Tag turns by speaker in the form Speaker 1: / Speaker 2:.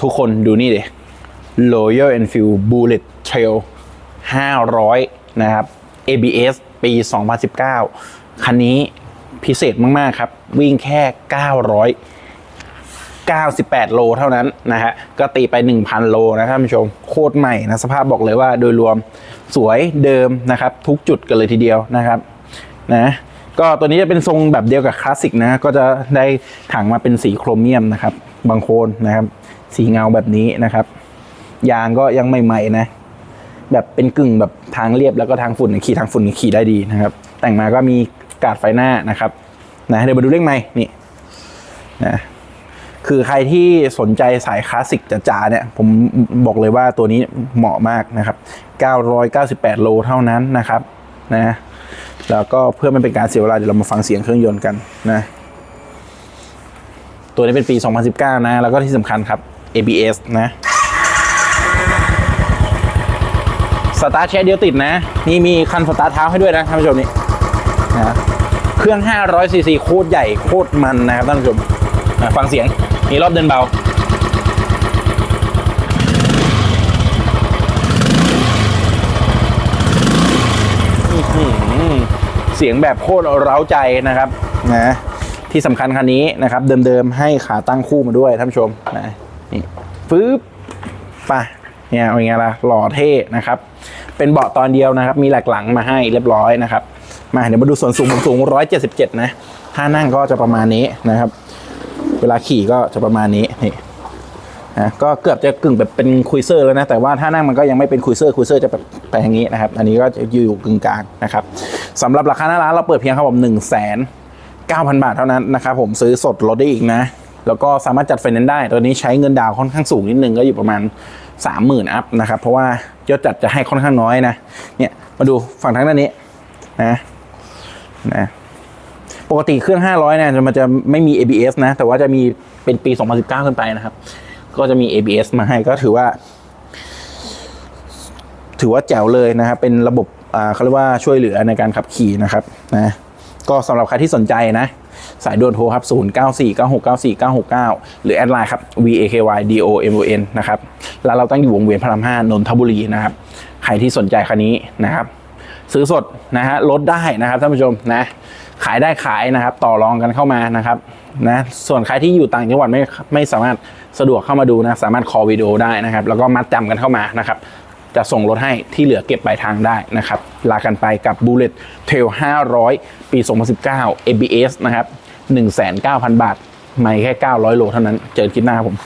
Speaker 1: ทุกคนดูนี่ดิ Royal Enfield Bullet Trail 500 นะครับ ABS ปี 2019 คันนี้พิเศษมาก ๆ ครับ วิ่งแค่ 900 98 โลเท่านั้นนะฮะ ก็ตีไป 1,000 โลนะท่านผู้ชม โคตรใหม่นะ สภาพบอกเลยว่าโดยรวมสวยเดิมนะครับ ทุกจุดกันเลยทีเดียวนะครับนะก็ตัวนี้จะเป็นทรงแบบเดียวกับคลาสสิกนะ ก็จะได้ถังมาเป็นสีโครเมียมนะครับ บางโคนนะครับ สีเงาแบบนี้นะครับ ยางก็ยังใหม่ๆนะ แบบเป็นกึ่งแบบทางเรียบแล้วก็ทางฝุ่นขี่ทางฝุ่นขี่ได้ดีนะครับ แต่งมาก็มีกาดไฟหน้านะครับนะเดี๋ยวมาดูเลขไม้นี่นะคือใครที่สนใจสายคลาสสิกจ๋าๆเนี่ย ผมบอกเลยว่าตัวนี้เหมาะมากนะครับ 998 โลเท่านั้นนะครับนะแล้วก็เพื่อไม่เป็นการเสียเวลาเดี๋ยวเรามาฟังเสียงเครื่องยนต์กันนะ ตัวนี้เป็นปี 2019 นะ แล้วก็ที่สำคัญครับ ABS นะสตาร์ทแชร์เดียวติดนะ นี่มีคันสตาร์ทเท้าให้ด้วยนะท่านผู้ชมนี่นะเครื่อง 500 ซีซีโคตรใหญ่โคตรมันนะครับท่านผู้ชมฟังเสียงมีรอบเดินเบาเสียงแบบโคตรเร้าใจนะครับนะ ที่สำคัญคันนี้นะครับ เดิมๆให้ขาตั้งคู่มาด้วยท่านผู้ชมนะนี่ปึ๊บไปเนี่ยเป็นไงล่ะหล่อเท่นะครับ เป็นเบาะตอนเดียวนะครับ มีแหลกหลังมาให้เรียบร้อยนะครับ มาเดี๋ยวมาดูส่วนสูงผมสูง 177 นะถ้านั่งก็จะประมาณนี้นะครับ เวลาขี่ก็จะประมาณนี้นี่นะก็เกือบจะกึ่งแบบเป็นคุยเซอร์แล้วนะ แต่ว่าถ้านั่งมันก็ยังไม่เป็นคุยเซอร์คุยเซอร์จะแบบไปอย่างนี้นะครับ อันนี้ก็จะอยู่กึ่งกลางนะครับสำหรับราคาหน้าร้านเราเปิดเพียงครับผมหนึ่งแสน เก้าพันบาทเท่านั้นนะครับผมซื้อสดลดได้อีกนะ แล้วก็สามารถจัดไฟแนนซ์ได้ตัวนี้ใช้เงินดาวค่อนข้างสูงนิดนึงก็อยู่ประมาณ 30,000 อัพนะครับ เพราะว่ายอดจัดจะให้ค่อนข้างน้อยนะ เนี่ยมาดูฝั่งทางด้านนี้นะนะ ปกติเครื่อง 500เนี่ยมันจะไม่มี ABS นะ แต่ว่าจะมีเป็นปี 2019 ขึ้นไปนะครับ ก็จะมี ABS มาให้ก็ถือว่า ถือว่าแจ๋วเลยนะครับ เป็นระบบอ่าเขาเรียกว่าช่วยเหลือในการขับขี่นะครับนะ ก็สำหรับใครที่สนใจนะ สายด่วนโทรครับ 0949694969 หรือแอดไลน์ครับ VAKYDOMON นะครับแล้วเราตั้งอยู่วงเวียนพระราม5นนทบุรีนะครับ ใครที่สนใจคันนี้นะครับ ซื้อสดนะฮะลดได้นะครับท่านผู้ชมนะ ขายได้ขายนะครับ ต่อรองกันเข้ามานะครับนะส่วนใครที่อยู่ต่างจังหวัดไม่ไม่สามารถสะดวกเข้ามาดูนะ สามารถคอวิดีโอได้นะครับ แล้วก็มัดจำกันเข้ามานะครับ จะส่งรถให้ที่เหลือเก็บปลายทางได้นะครับ ลากันไปกับ Bullet Trail 500 ปี 2019 ABS นะครับ 19,000 บาท ไม่แค่ 900 โลเท่านั้น เจอกันคลิปหน้าครับผม